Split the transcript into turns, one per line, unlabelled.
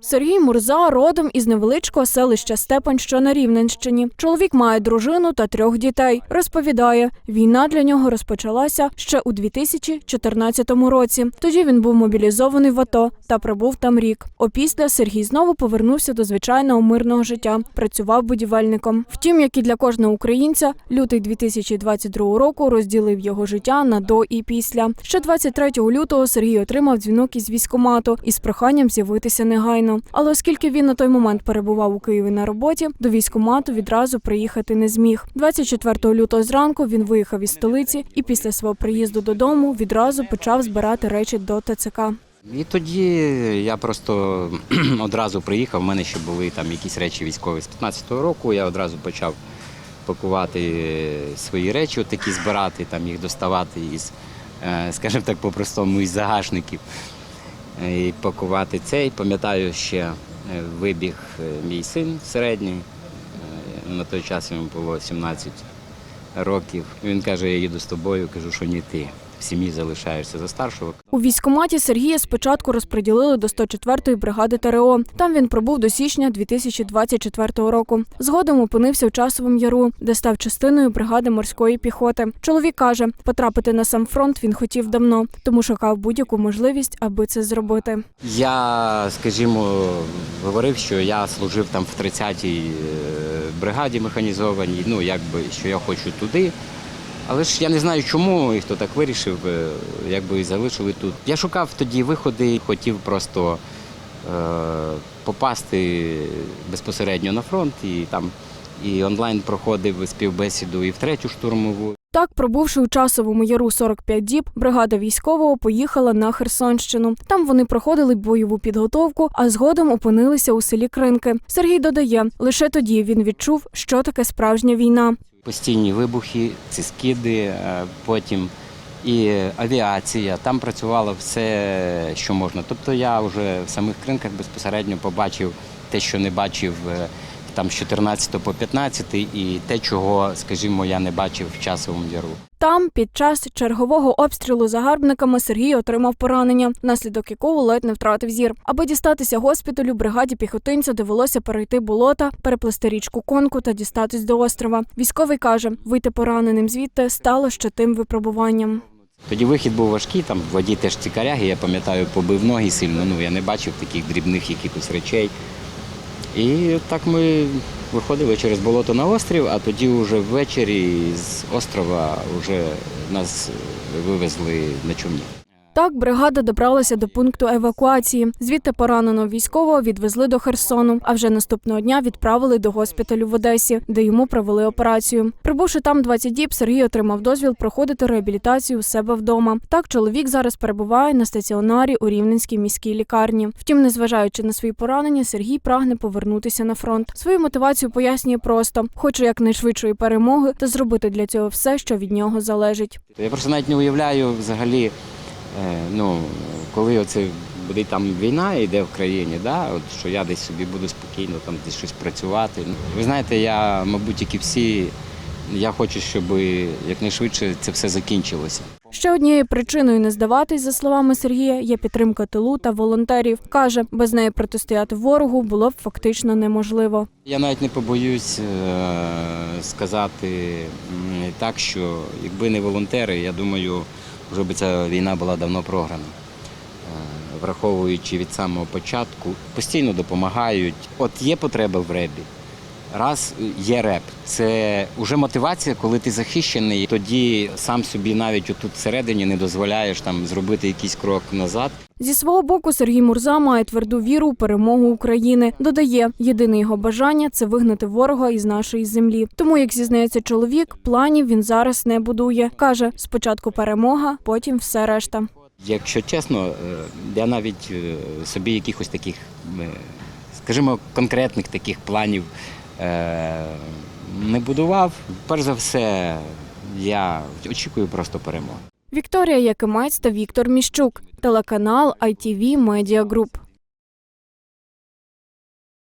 Сергій Мурза родом із невеличкого селища Степань, що на Рівненщині. Чоловік має дружину та трьох дітей. Розповідає, війна для нього розпочалася ще у 2014 році. Тоді він був мобілізований в АТО та пробув там рік. Опісля Сергій знову повернувся до звичайного мирного життя. Працював будівельником. Втім, як і для кожного українця, лютий 2022 року розділив його життя на до і після. Ще 23 лютого Сергій отримав дзвінок із військкомату із проханням з'явитися негайно. Але оскільки він на той момент перебував у Києві на роботі, до військкомату відразу приїхати не зміг. 24 лютого зранку він виїхав із столиці і після свого приїзду додому відразу почав збирати речі до ТЦК.
І тоді я просто одразу приїхав. У мене ще були там якісь речі військові з 15-го року. Я одразу почав пакувати свої речі, такі збирати, там їх доставати із, е, скажімо так, по-простому, із загашників. Е, І пакувати цей. Пам'ятаю, ще е, вибіг е, мій син середній. На той час йому було 17 років. Він каже, я їду з тобою, кажу, що ні ти. В сім'ї залишаєшся за старшого.
У військкоматі Сергія спочатку розподілили до 104-ї бригади ТРО. Там він пробув до січня 2024 року. Згодом опинився у часовому яру, де став частиною бригади морської піхоти. Чоловік каже, потрапити на сам фронт він хотів давно, тому шукав будь-яку можливість, аби це зробити.
Я, скажімо, говорив, що я служив там в 30-й е, бригаді механізованій, ну якби що я хочу туди. Але ж я не знаю чому і хто так вирішив, е, якби залишили тут. Я шукав тоді виходи, хотів просто е, попасти безпосередньо на фронт і там і онлайн проходив співбесіду і в третю штурмову.
Так, пробувши у часовому яру 45 діб, бригада військового поїхала на Херсонщину. Там вони проходили бойову підготовку, а згодом опинилися у селі Кринки. Сергій додає, лише тоді він відчув, що таке справжня війна.
Постійні вибухи, ці скиди, е, потім і авіація. Там працювало все, що можна. Тобто я вже в самих кринках безпосередньо побачив те, що не бачив е, там з 14 по 15, і те, чого, скажімо, я не бачив в часовому яру.
Там, під час чергового обстрілу загарбниками, Сергій отримав поранення, внаслідок якого ледь не втратив зір. Аби дістатися госпіталю, бригаді піхотинця довелося перейти болота, переплести річку конку та дістатись до острова. Військовий каже, вийти пораненим звідти стало ще тим випробуванням.
Тоді вихід був важкий, там в воді теж ці коряги, я пам'ятаю, побив ноги сильно. Ну я не бачив таких дрібних якихось речей. І так ми виходили через болото на острів, а тоді вже ввечері з острова вже нас вивезли на човні.
Так бригада добралася до пункту евакуації. Звідти пораненого військового відвезли до Херсону. А вже наступного дня відправили до госпіталю в Одесі, де йому провели операцію. Прибувши там 20 діб, Сергій отримав дозвіл проходити реабілітацію у себе вдома. Так чоловік зараз перебуває на стаціонарі у Рівненській міській лікарні. Втім, незважаючи на свої поранення, Сергій прагне повернутися на фронт. Свою мотивацію пояснює просто: хоче якнайшвидшої перемоги та зробити для цього все, що від нього залежить.
Я просто навіть не уявляю взагалі, ну, коли оце буде там війна йде в країні, да, от, що я десь собі буду спокійно там десь щось працювати. Ви знаєте, я, мабуть, як і всі, я хочу, щоб якнайшвидше це все закінчилося.
Ще однією причиною не здаватись, за словами Сергія, є підтримка тилу та волонтерів. Каже, без неї протистояти ворогу було б фактично неможливо.
Я навіть не побоюсь е, сказати так, що якби не волонтери, я думаю, вже би ця війна була давно програна. Е, Враховуючи від самого початку, постійно допомагають. От є потреба в ребі. Раз є реп, це вже мотивація, коли ти захищений, тоді сам собі навіть отут всередині не дозволяєш там зробити якийсь крок назад.
Зі свого боку, Сергій Мурза має тверду віру у перемогу України. Додає, єдине його бажання це вигнати ворога із нашої землі. Тому, як зізнається чоловік, планів він зараз не будує. каже: спочатку перемога, потім все решта.
Якщо чесно, е, я навіть е, собі якихось таких, е, скажімо, конкретних таких планів не будував. Перш за все, я очікую просто перемоги.
Вікторія Якимець та Віктор Міщук, телеканал ITV Media Group.